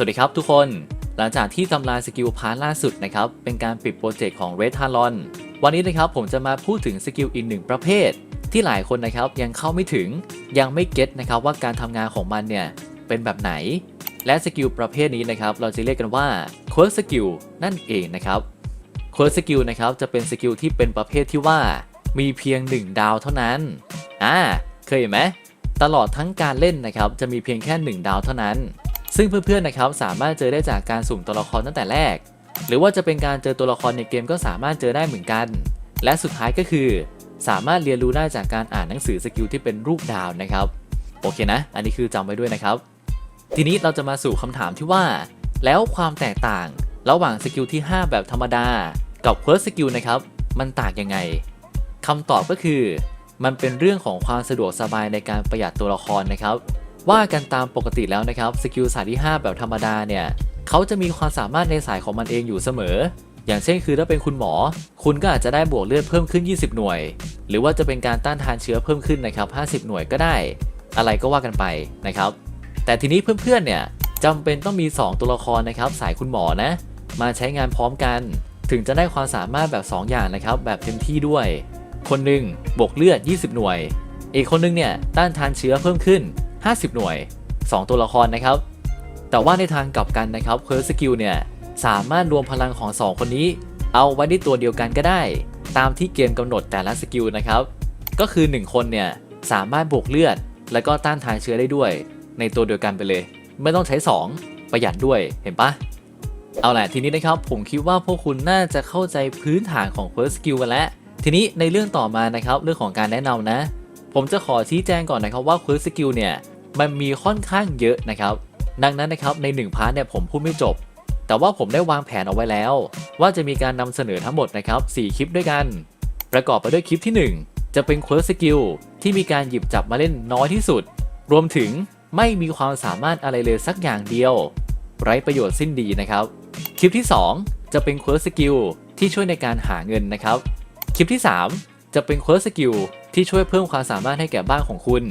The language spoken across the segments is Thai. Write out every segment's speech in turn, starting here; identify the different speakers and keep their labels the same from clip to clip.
Speaker 1: สวัสดีครับทุกคน หลังจากที่ทำลายสกิลพาร์ทล่าสุดนะครับ เป็นการปิดโปรเจกต์ของ Red t a l o n วันนี้นะครับผมจะมาพูดถึงสกิลอีกหนึ่งประเภท ที่หลายคนนะครับยังเข้าไม่ถึงยังไม่เก็ตนะครับว่าการทำงานของมันเนี่ย เป็นแบบไหน และสกิลประเภทนี้นะครับ เราจะเรียกกันว่า Quirk Skill นั่นเองนะครับ Quirk Skill นะครับจะเป็นสกิลที่เป็นประเภทที่ว่ามีเพียง 1 ดาวเท่านั้นอ่าเคยเห็นไหมตลอดทั้งการเล่นนะครับจะมีเพียงแค่ 1 ดาวเท่านั้น ซึ่งเพื่อนๆนะครับสามารถเจอได้จากการสุ่มตัวละครตั้งแต่แรก หรือว่าจะเป็นการเจอตัวละครในเกมก็สามารถเจอได้เหมือนกัน และสุดท้ายก็คือ สามารถเรียนรู้ได้จากการอ่านหนังสือสกิลที่เป็นรูปดาวนะครับโอเคนะ อันนี้คือจำไว้ด้วยนะครับ ทีนี้เราจะมาสู่คำถามที่ว่า แล้วความแตกต่างระหว่างสกิลที่ 5 แบบธรรมดา กับเ u ิร์สสกิลนะครับ มันต่างยังไงคำตอบก็คือ มันเป็นเรื่องของความสะดวกสบายในการประหยัดตัวละครนะครับ ว่ากันตามปกติแล้วนะครับสกิลสายที่ 5 แบบธรรมดาเนี่ยเขาจะมีความสามารถในสายของมันเองอยู่เสมอ อย่างเช่นคือถ้าเป็นคุณหมอ คุณก็อาจจะได้บวกเลือดเพิ่มขึ้น 20 หน่วย หรือว่าจะเป็นการต้านทานเชื้อเพิ่มขึ้นนะครับ50 หน่วยก็ได้ อะไรก็ว่ากันไปนะครับ แต่ทีนี้เพื่อนๆเนี่ยจำเป็นต้องมี 2 ตัวละครนะครับสายคุณหมอนะ มาใช้งานพร้อมกัน ถึงจะได้ความสามารถแบบ 2 อย่างนะครับแบบเต็มที่ด้วย คนหนึ่งบวกเลือด 20 หน่วย อีกคนหนึงเนี่ยต้านทานเชื้อเพิ่มขึ้น 50 หน่วย 2 ตัวละครนะครับ แต่ว่าในทางกลับกันนะครับเคิร์สกิลเนี่ยสามารถรวมพลังของ 2 คนนี้ เอาไว้ในตัวเดียวกันก็ได้ ตามที่เกมกำหนดแต่ละสกิลนะครับ ก็คือ 1 คนเนี่ยสามารถบวกเลือด แล้วก็ต้านทานเชื้อได้ด้วย ในตัวเดียวกันไปเลย ไม่ต้องใช้ 2 ประหยัดด้วยเห็นปะเอาแหละทีนี้นะครับผมคิดว่าพวกคุณน่าจะเข้าใจพื้นฐานของ First Skill กันแล้วทีนี้ในเรื่องต่อมานะครับเรื่องของการแนะนำนะ ผมจะขอชี้แจงก่อนนะครับว่า First Skill เนี่ยมันมีค่อนข้างเยอะนะครับ ดังนั้นนะครับใน1พาร์ทเนี่ยผมพูดไม่จบ แต่ว่าผมได้วางแผนเอาไว้แล้ว ว่าจะมีการนำเสนอทั้งหมดนะครับ4คลิปด้วยกัน ประกอบไปด้วยคลิปที่ 1 จะเป็น Quirk Skill ที่มีการหยิบจับมาเล่นน้อยที่สุด รวมถึงไม่มีความสามารถอะไรเลยสักอย่างเดียว ไร้ประโยชน์สิ้นดีนะครับ คลิปที่ 2 จะเป็น Quirk Skill ที่ช่วยในการหาเงินนะครับ คลิปที่ 3 จะเป็น Quirk Skill ที่ช่วยเพิ่มความสามารถให้แก่บ้านของคุณ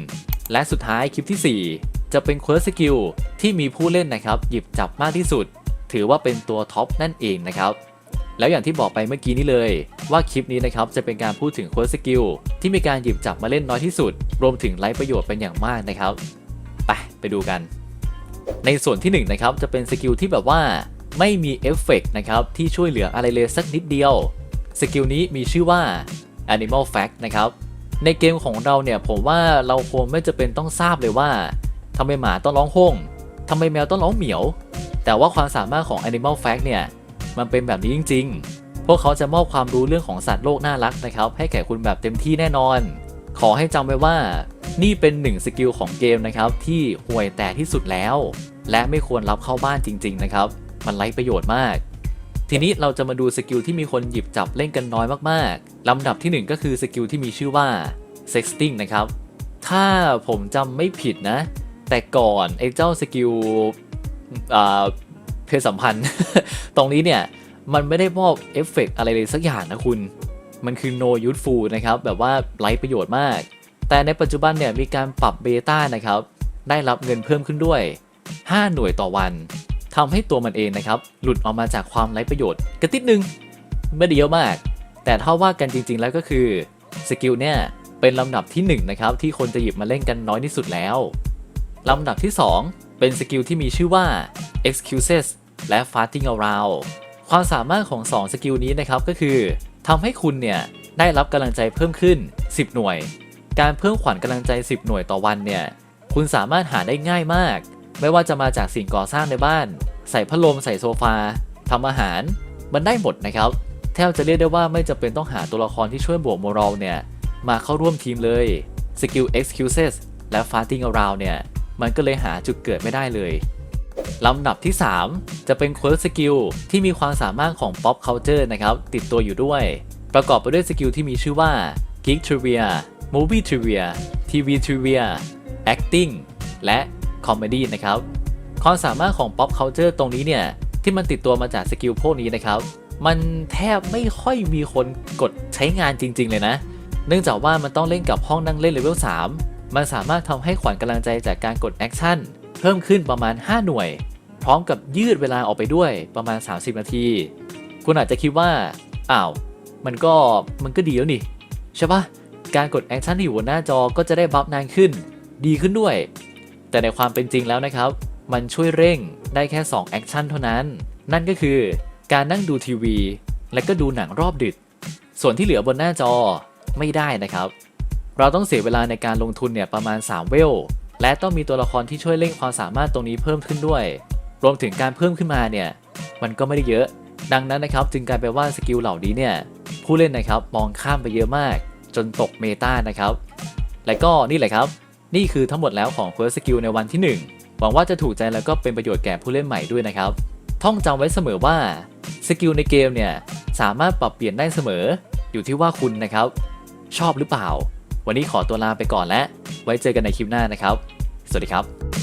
Speaker 1: และสุดท้ายคลิปที่ 4 จะเป็น Quirk Skill ที่มีผู้เล่นนะครับหยิบจับมากที่สุด ถือว่าเป็นตัวท็อปนั่นเองนะครับแล้วอย่างที่บอกไปเมื่อกี้นี้เลย ว่าคลิปนี้นะครับจะเป็นการพูดถึง Quirk Skill ที่มีการหยิบจับมาเล่นน้อยที่สุด รวมถึงไร้ประโยชน์เป็นอย่างมากนะครับ ไปไปดูกัน ในส่วนที่1นงนะครับจะเป็นสกิลที่แบบว่าไม่มีเอฟเฟกต์นะครับที่ช่วยเหลืออะไรเลยสักนิดเดียว สกิลนี้มีชื่อว่า Animal Fact นะครับในเกมของเราเนี่ยผมว่าเราคงไม่จะเป็นต้องทราบเลยว่าทำไมหมาต้องร้องโฮ่งทำไมแมวต้องร้องเหมียว แต่ว่าความสามารถของ Animal Fact เนี่ยมันเป็นแบบนี้จริง ๆ พวกเขาจะมอบความรู้เรื่องของสัตว์โลกน่ารักนะครับให้แก่คุณแบบเต็มที่แน่นอน ขอให้จำไว้ว่า นี่เป็นหนึ่งสกิลของเกมนะครับที่ห่วยแต่ที่สุดแล้ว และไม่ควรรับเข้าบ้านจริง ๆ นะครับ มันไร้ประโยชน์มาก ทีนี้เราจะมาดูสกิลที่มีคนหยิบจับเล่นกันน้อยมากๆลำดับที่ 1 ก็คือสกิลที่มีชื่อว่า sexting นะครับ ถ้าผมจำไม่ผิดนะ แต่ก่อนไอ้เจ้าสกิลเพศสัมพันธ์ ตรงนี้เนี่ย มันไม่ได้มอบเอฟเฟกต์อะไรเลยสักอย่างนะคุณ มันคือ no useful นะครับ แบบว่าไร้ประโยชน์มาก แต่ในปัจจุบันเนี่ยมีการปรับเบต้านะครับ ได้รับเงินเพิ่มขึ้นด้วย 5 หน่วยต่อวัน ทำให้ตัวมันเองนะครับ หลุดออกมาจากความไร้ประโยชน์กระติดนึงไม่ได้เยอะมาก แต่ถ้าว่ากันจริง ๆ แล้วก็คือสกิลเนี่ยเป็นลำดับที่1นะครับที่คนจะหยิบมาเล่นกันน้อยที่สุดแล้วลำดับที่ 2 เป็นสกิลที่มีชื่อว่า excuses และ farting around ความสามารถของ 2 สกิลนี้นะครับก็คือทำให้คุณเนี่ยได้รับกำลังใจเพิ่มขึ้น 10 หน่วย การเพิ่มขวัญกำลังใจ 10 หน่วยต่อวันเนี่ยคุณสามารถหาได้ง่ายมาก ไม่ว่าจะมาจากสิ่งก่อสร้างในบ้าน ใส่พัดลมใส่โซฟาทำอาหาร มันได้หมดนะครับ แทบจะเรียกได้ว่าไม่จำเป็นต้องหาตัวละครที่ช่วยบวกโมรัลเนี่ยมาเข้าร่วมทีมเลยสกิล excuses และ farting around เนี่ย มันก็เลยหาจุดเกิดไม่ได้เลย ลำดับที่ 3 จะเป็น Quirk Skill ที่มีความสามารถของ Pop Culture นะครับ ติดตัวอยู่ด้วย ประกอบไปด้วยสกิลที่มีชื่อว่า Geek Trivia Movie Trivia TV Trivia Acting และ Comedy นะครับความสามารถของ Pop Culture ตรงนี้เนี่ย ที่มันติดตัวมาจากสกิลพวกนี้นะครับ มันแทบไม่ค่อยมีคนกดใช้งานจริง ๆ เลยนะ เนื่องจากว่ามันต้องเล่นกับห้องนั่งเล่นเลเวล3มันสามารถทำให้ขวัญกำลังใจจากการกดแอคชั่นเพิ่มขึ้นประมาณ 5 หน่วย พร้อมกับยืดเวลาออกไปด้วยประมาณ 30 นาที คุณอาจจะคิดว่าอ้าวมันก็มันก็ดีแล้วนี่ใช่ปะการกดแอคชั่นที่อยู่บนหน้าจอก็จะได้บัฟนานขึ้น ดีขึ้นด้วย แต่ในความเป็นจริงแล้วนะครับ มันช่วยเร่งได้แค่ 2 แอคชั่นเท่านั้น นั่นก็คือการนั่งดูทีวี และก็ดูหนังรอบดึก ส่วนที่เหลือบนหน้าจอไม่ได้นะครับ เราต้องเสียเวลาในการลงทุนเนี่ยประมาณ 3 เวล และต้องมีตัวละครที่ช่วยเร่งความสามารถตรงนี้เพิ่มขึ้นด้วย รวมถึงการเพิ่มขึ้นมาเนี่ยมันก็ไม่ได้เยอะ ดังนั้นนะครับจึงกลายเป็นว่าสกิลเหล่านี้เนี่ยผู้เล่นนะครับมองข้ามไปเยอะมาก จนตกเมตานะครับ และก็นี่แหละครับ นี่คือทั้งหมดแล้วของ First Skill ในวันที่ 1 หวังว่าจะถูกใจแล้วก็เป็นประโยชน์แก่ผู้เล่นใหม่ด้วยนะครับ ท่องจำไว้เสมอว่าสกิลในเกมเนี่ยสามารถปรับเปลี่ยนได้เสมอ อยู่ที่ว่าคุณนะครับ ชอบหรือเปล่า วันนี้ขอตัวลาไปก่อนและ ไว้เจอกันในคลิปหน้านะครับ สวัสดีครับ